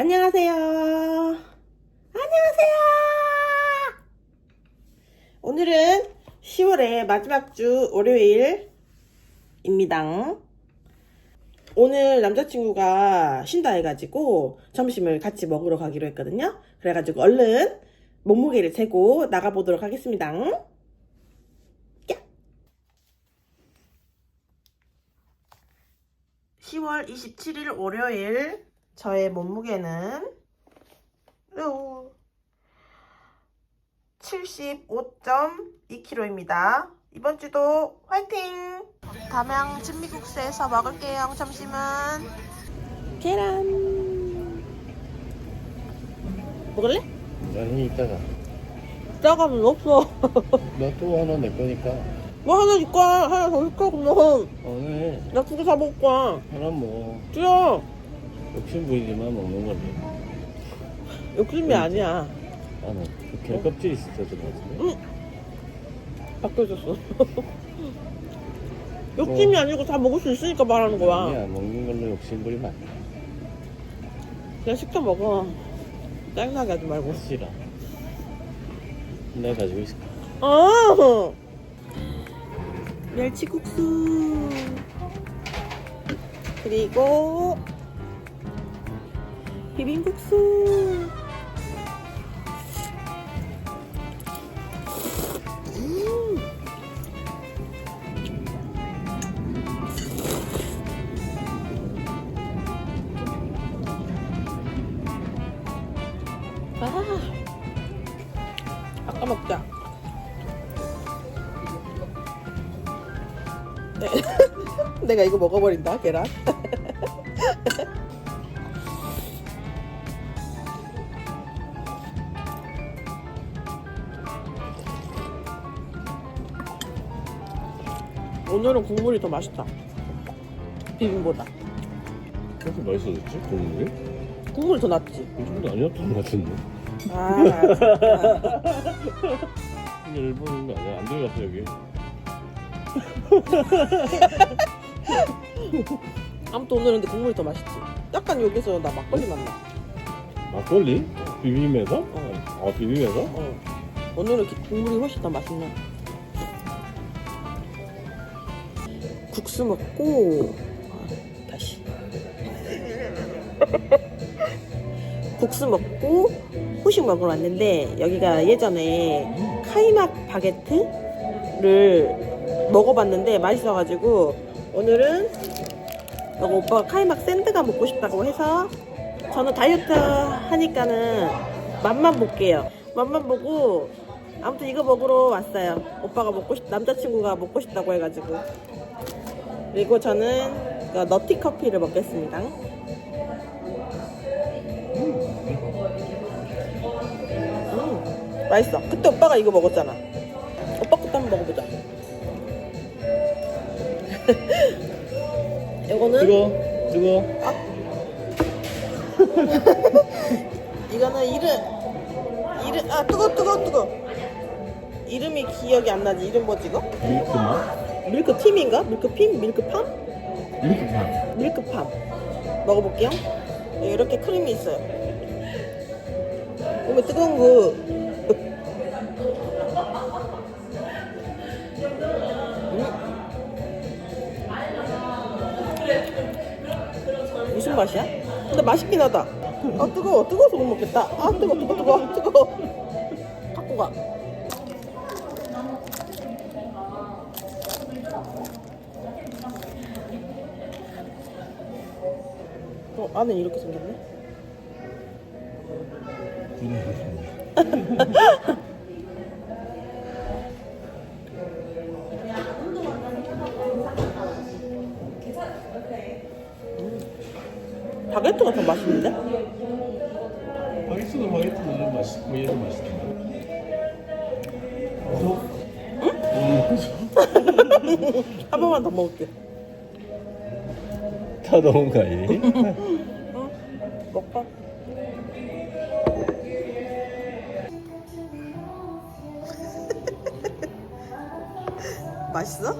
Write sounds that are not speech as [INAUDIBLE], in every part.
안녕하세요. 안녕하세요. 오늘은 10월의 마지막 주 월요일입니다. 오늘 남자친구가 쉰다 해가지고 점심을 같이 먹으러 가기로 했거든요. 그래가지고 얼른 몸무게를 재고 나가보도록 하겠습니다. 야! 10월 27일 월요일 저의 몸무게는 75.2kg입니다. 이번 주도 화이팅! 담양 진미국수에서 먹을게요. 점심은 계란 먹을래? 아니 이따가 짜가면 없어. [LAUGHS] 너또 하나 내 거니까 뭐 하나 줄 거야. 하나 더줄 거야. 그러면 오늘 나두 개 사 먹을 거야. 하나 뭐 주여. 욕심 부리지만 먹는 걸로 욕심이 아니야. 나는 그 껍질이 있었던 것 같은데 바뀌어졌어. [LAUGHS] 욕심이 아니고 다 먹을 수 있으니까 말하는 거야. 아니야 먹는 걸로 욕심 부리면 안 돼. 그냥 시켜 먹어. 짜증나게 하지 말고. 싫어 내가 가지고 있을게 어! 멸치국수. 그리고 비빔국수. 음. 아, 아까 먹자. 네. [LAUGHS] 내가 이거 먹어버린다 계란 오늘은 국물이 더 맛있다 비빔보다 그렇게 맛있어졌지? 국물이? 국물이 더 낫지 이 정도 아니었던 것 같은데 아 진짜. 이게 일본 거 아니야? 안 들어갔어 여기 [LAUGHS] 아무튼 오늘은 근데 국물이 더 맛있지 약간 여기서 나 막걸리 맛나 막걸리? 비빔에서? 어. 아 비빔에서? 어. 오늘은 기- 국물이 훨씬 더 맛있네. 국수 먹고 아, 다시 [LAUGHS] 국수 먹고 후식 먹으러 왔는데 여기가 예전에 카이막 바게트를 먹어봤는데 맛있어가지고 오늘은 오빠가 카이막 샌드가 먹고 싶다고 해서 저는 다이어트 하니까는 맛만 볼게요. 맛만 보고 아무튼 이거 먹으러 왔어요. 오빠가 먹고 싶, 남자친구가 먹고 싶다고 해가지고. 그리고 저는 이거 너티 커피를 먹겠습니다. 음, 맛있어. 그때 오빠가 이거 먹었잖아. 오빠 것도 한번 먹어보자. [LAUGHS] 이거는 뜨거 뜨거 [LAUGHS] 이거는 이름 이름 아 뜨거 뜨거 뜨거 이름이 기억이 안 나지 이름 뭐지 이거 밀크맛? 밀크팀인가 밀크핌 밀크팜 밀크맛 밀크팜 먹어볼게요 여기 이렇게 크림이 있어요 오면 뜨거운 거 음. 무슨 맛이야? 근데 맛있긴 하다. 아 뜨거워 뜨거워서 못 먹겠다. 아 뜨거 뜨거 뜨거 뜨거. 갖고 가. 어 안에 이렇게 생겼네. 바게트가 더 맛있는데? 바게트도 바게트도 맛있고 얘도 맛있다 [LAUGHS] 한 번만 더 먹을게. 다 넣은 거 아니니? 먹봐. 맛있어?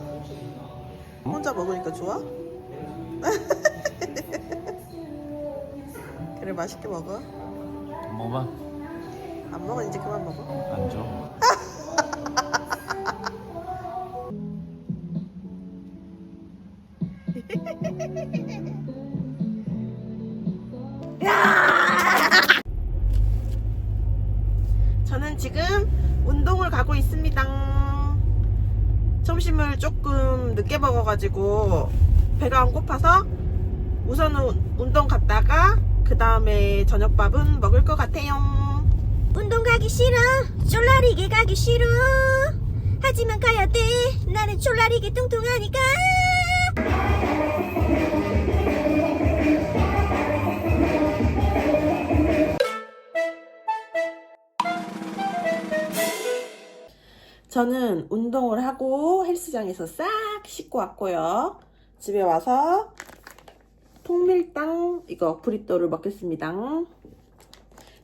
혼자 먹으니까 좋아? [LAUGHS] 그래 맛있게 먹어. 먹어봐. 안 먹어 이제 그만 먹어. 안 줘. 저는 지금 운동을 가고 있습니다. 점심을 조금 늦게 먹어가지고 배가 안 고파서 우선은 운동 갔다가 그 다음에 저녁밥은 먹을 것 같아요. 운동 가기 싫어. 쫄라리게 가기 싫어. 하지만 가야 돼. 나는 쫄라리게 뚱뚱하니까. 저는 운동을 하고 헬스장에서 싹 씻고 왔고요. 집에 와서 통밀빵 이거 브리또를 먹겠습니다.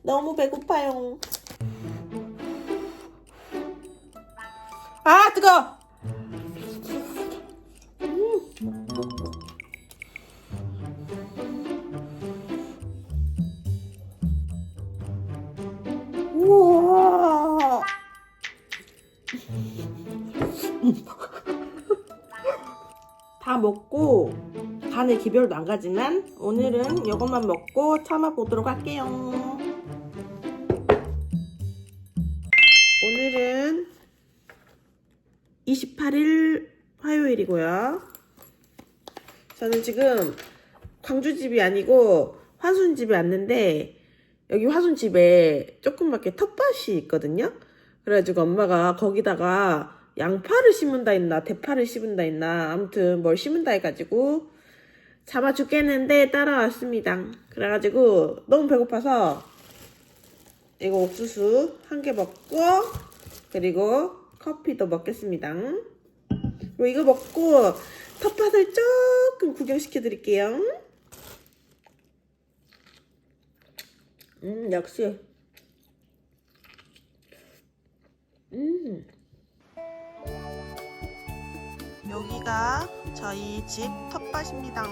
너무 배고파요. 아 뜨거! 다 먹고 간에 기별도 안 가지만 오늘은 이것만 먹고 참아보도록 할게요. 오늘은 28일 화요일이고요. 저는 지금 광주집이 아니고 화순집에 왔는데 여기 화순집에 조그맣게 텃밭이 있거든요. 그래가지고 엄마가 거기다가 양파를 심은다 했나 대파를 심은다 했나 아무튼 뭘 심은다 해가지고 잡아 죽겠는데 따라왔습니다. 그래가지고 너무 배고파서 이거 옥수수 한 개 먹고 그리고 커피도 먹겠습니다. 그리고 이거 먹고 텃밭을 조금 구경시켜 드릴게요. 음 역시 음. 여기가 저희 집 텃밭입니다.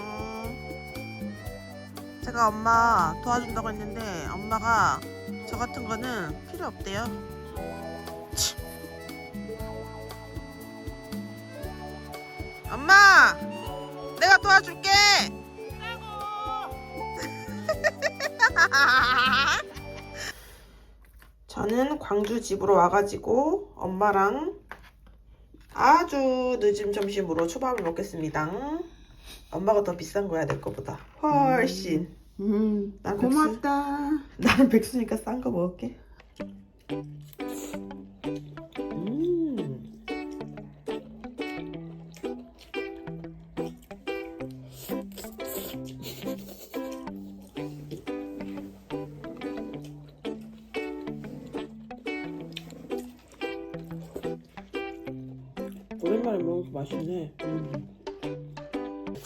제가 엄마 도와준다고 했는데 엄마가 저 같은 거는 필요 없대요. 치. 엄마, 내가 도와줄게. [LAUGHS] 저는 광주 집으로 와가지고 엄마랑 아주 늦은 점심으로 초밥을 먹겠습니다. 엄마가 더 비싼 거야 내 거보다 훨씬. 음, 난 고맙다. 나는 백수니까 싼 거 먹을게.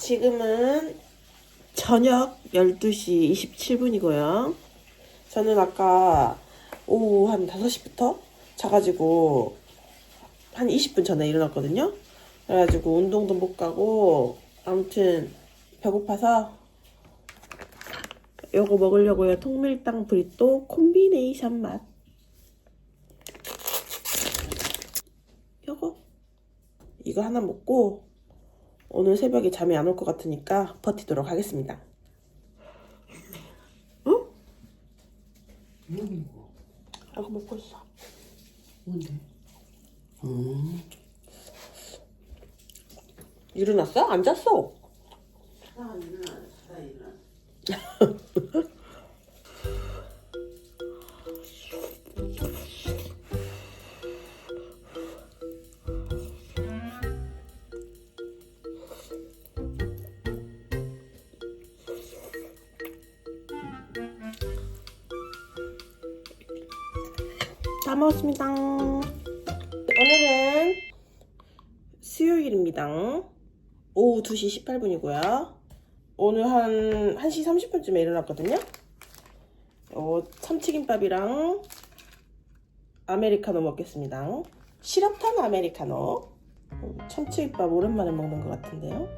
지금은 저녁 12시 27분이고요. 저는 아까 오후 한 5시부터 자가지고 한 20분 전에 일어났거든요. 그래가지고 운동도 못 가고 아무튼 배고파서 요거 먹으려고요. 통밀땅 브리또 콤비네이션 맛. 요거 이거 하나 먹고 오늘 새벽에 잠이 안 올 것 같으니까 버티도록 하겠습니다. 응? 이거 먹고 있어. 뭔데? 일어났어? 안 잤어? 나 일어나, 나 일어나. 다 먹었습니다. 오늘은 수요일입니다. 오후 2시 18분이고요. 오늘 한 1시 30분쯤에 일어났거든요. 어, 참치김밥이랑 아메리카노 먹겠습니다. 시럽탄 아메리카노. 음, 참치김밥 오랜만에 먹는 것 같은데요.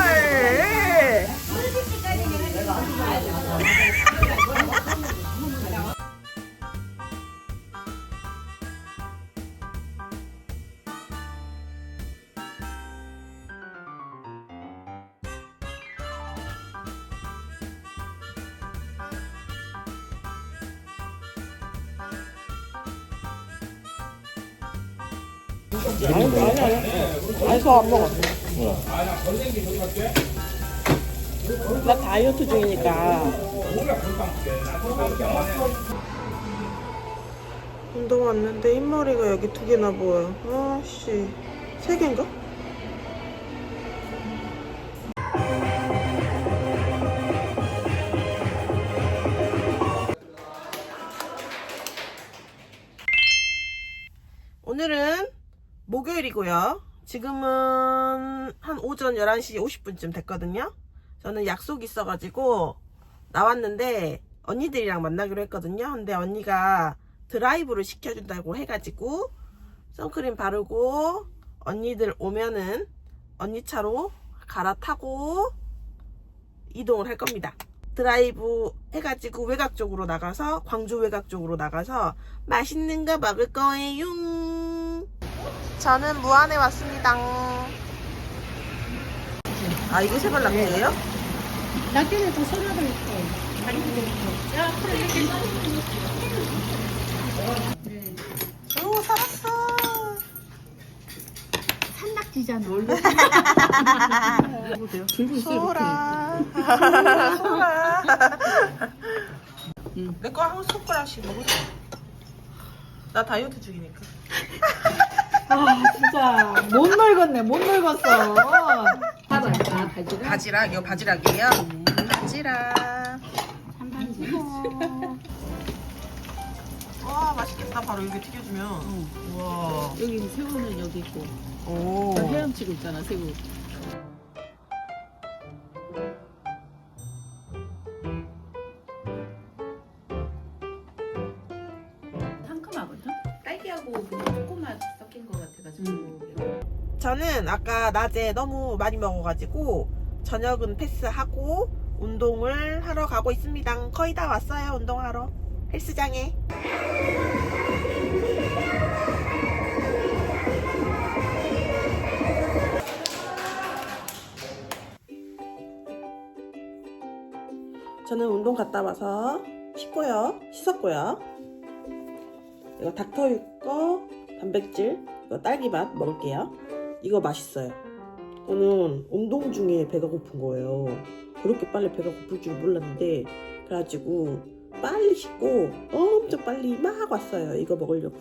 삼겹살 아니 아니 아니. 아니 저안 먹어 나 다이어트 중이니까 운동 왔는데 흰머리가 여기 두 개나 보여 아씨 세 개인가? 오늘은 목요일이고요. 지금은 한 오전 11시 50분쯤 됐거든요. 저는 약속이 있어가지고 나왔는데 언니들이랑 만나기로 했거든요. 근데 언니가 드라이브를 시켜준다고 해가지고 선크림 바르고 언니들 오면은 언니 차로 갈아타고 이동을 할 겁니다. 드라이브 해가지고 외곽 쪽으로 나가서 광주 외곽 쪽으로 나가서 맛있는 거 먹을 거예요. 저는 무안에 왔습니다. 아 이게 세발 낙지예요? 낙지는 더 소라도 있고 다리도 있고. 오 살았어. 산낙지잖아. 들고 있어, 소라. 소라. 내거 한 숟가락씩 먹을 수. 나 다이어트 중이니까. [LAUGHS] 아 진짜 못 늙었네 못 늙었어 봐봐 아 바지락 바지락 이거 바지락이에요. 바지락. 와 맛있겠다. 바로 여기 튀겨주면. 와. 여기 새우는 여기 있고 오. 헤엄치고 있잖아 새우 저는 아까 낮에 너무 많이 먹어가지고 저녁은 패스하고 운동을 하러 가고 있습니다. 거의 다 왔어요. 운동하러 헬스장에. 저는 운동 갔다 와서 씻고요. 씻었고요. 이거 닥터유 거 단백질 이거 딸기맛 먹을게요. 이거 맛있어요. 저는 운동 중에 배가 고픈 거예요. 그렇게 빨리 배가 고플 줄 몰랐는데 그래가지고 빨리 씻고 엄청 빨리 막 왔어요. 이거 먹으려고.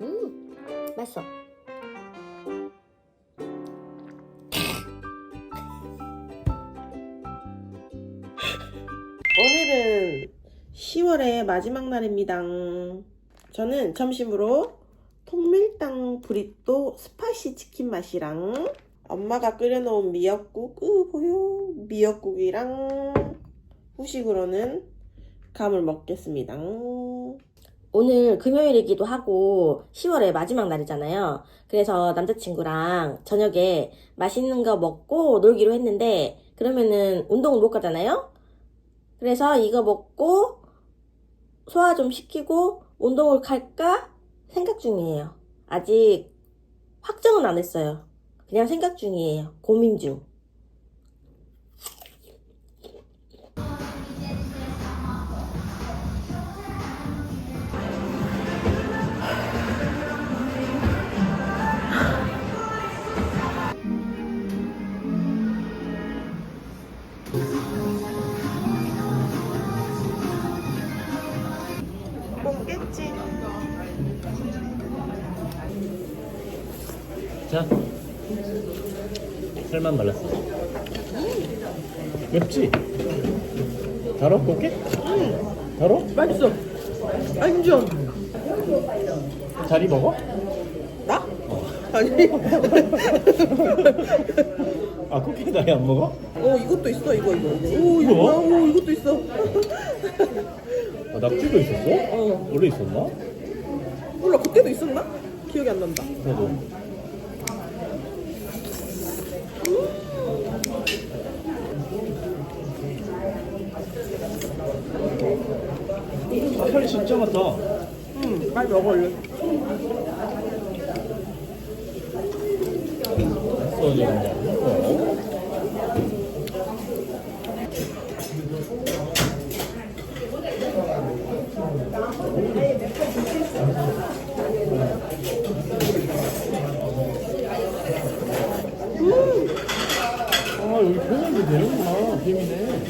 음 맛있어 오늘은 10월의 마지막 날입니다. 저는 점심으로 통밀당 브리또 스파이시 치킨 맛이랑 엄마가 끓여놓은 미역국, 으, 보여? 미역국이랑 후식으로는 감을 먹겠습니다. 오늘 금요일이기도 하고 10월의 마지막 날이잖아요. 그래서 남자친구랑 저녁에 맛있는 거 먹고 놀기로 했는데 그러면은 운동을 못 가잖아요. 그래서 이거 먹고 소화 좀 시키고 운동을 갈까 생각 중이에요. 아직 확정은 안 했어요. 그냥 생각 중이에요. 고민 중. 자. 살만 말랐어. 맵지? 달어? 곱게? 응. 달어? 맛있어. 완전. 다리 먹어? 나? 아니. 아 쿠키 나이 안 먹어? 어 이것도 있어 이거 이거. 오 이거 뭐야? 뭐야? 오 이것도 있어. 아 낙지도 있었어? 어 원래 있었나? 몰라 그때도 있었나? 기억이 안 난다. 나도. 아, 혈 진짜 많다. 응 빨리 먹어 얼른. 써져 있는 거 아니야? 아 여기 페민도 되는구나 페민에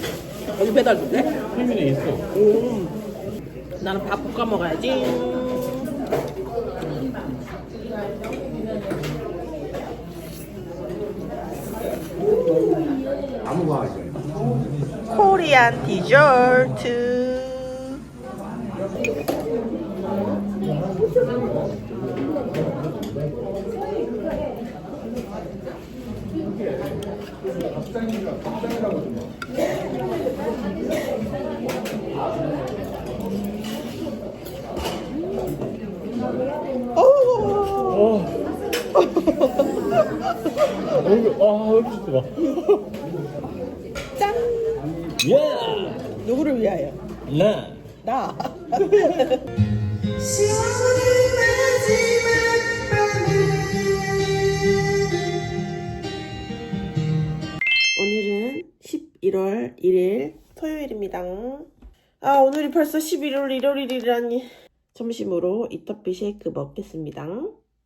여기 배달 도 돼? 페민에 있어 음. 나는 밥 볶아 먹어야지. 코리안 디저트. 어. 얼굴 [LAUGHS] 아 얼굴. 예! 누구를 위하여? 나 나. [LAUGHS] 오늘은 11월 1일 토요일입니다. 아, 오늘이 벌써 11월 1일이라니. 점심으로 이터피 쉐이크 먹겠습니다.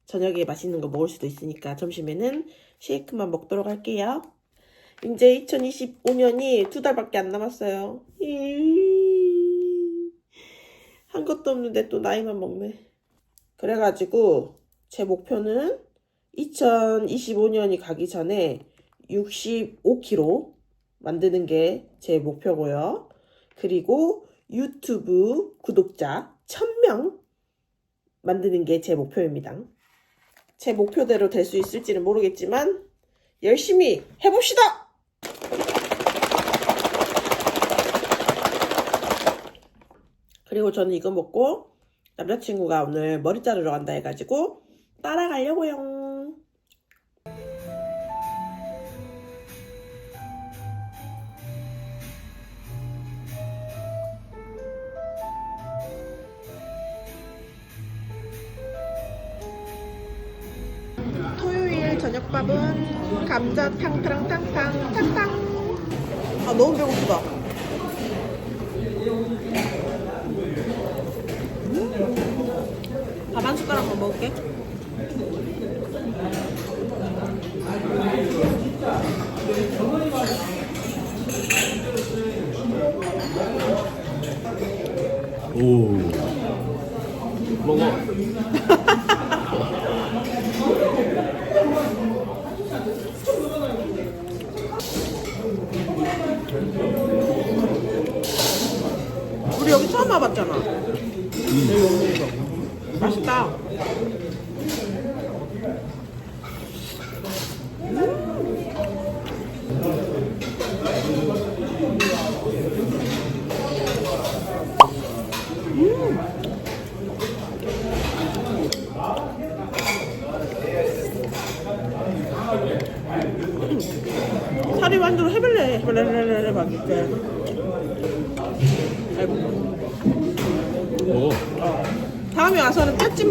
저녁에 맛있는 거 먹을 수도 있으니까 점심에는 쉐이크만 먹도록 할게요. 이제 2025년이 두 달밖에 안 남았어요. 이- 한 것도 없는데 또 나이만 먹네. 그래가지고 제 목표는 2025년이 가기 전에 65kg 만드는 게 제 목표고요. 그리고 유튜브 구독자 1000명 만드는 게 제 목표입니다. 제 목표대로 될 수 있을지는 모르겠지만 열심히 해봅시다! 그리고 저는 이거 먹고 남자친구가 오늘 머리 자르러 간다 해가지고 따라가려고요. 토요일 저녁밥은 감자 탕탕 탕탕 탕탕. 아 너무 배고프다. 숟가락만 먹을게. 오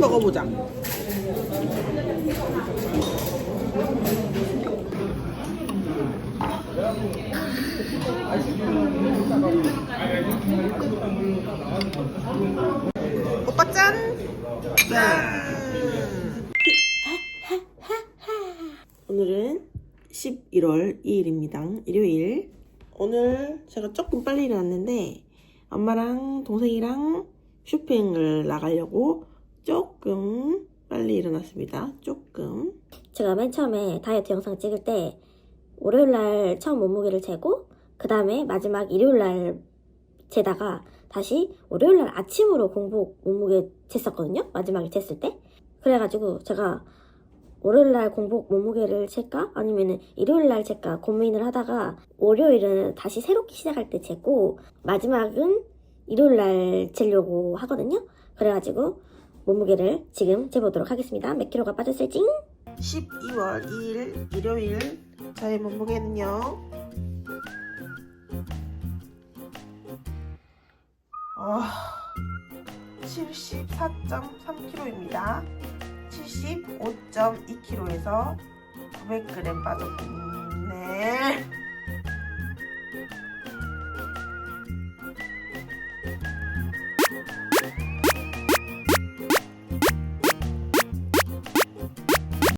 먹어보자. 오빠 짠! 짠! 오늘은 11월 2일입니다. 일요일. 오늘 제가 조금 빨리 일어났는데 엄마랑 동생이랑 쇼핑을 나가려고 조금 빨리 일어났습니다. 조금. 제가 맨 처음에 다이어트 영상 찍을 때 월요일 날 처음 몸무게를 재고 그 다음에 마지막 일요일 날 재다가 다시 월요일 날 아침으로 공복 몸무게 쟀었거든요. 마지막에 쟀을 때. 그래가지고 제가 월요일 날 공복 몸무게를 잴까? 아니면 일요일날 잴까? 고민을 하다가 월요일은 다시 새롭게 시작할 때 재고 마지막은 일요일 날 재려고 하거든요. 그래가지고 몸무게를 지금 재보도록 하겠습니다. 몇 킬로가 빠졌을지? 12월 2일 일요일 저의 몸무게는요. 어, 74.3kg입니다. 75.2kg에서 900g 빠졌네.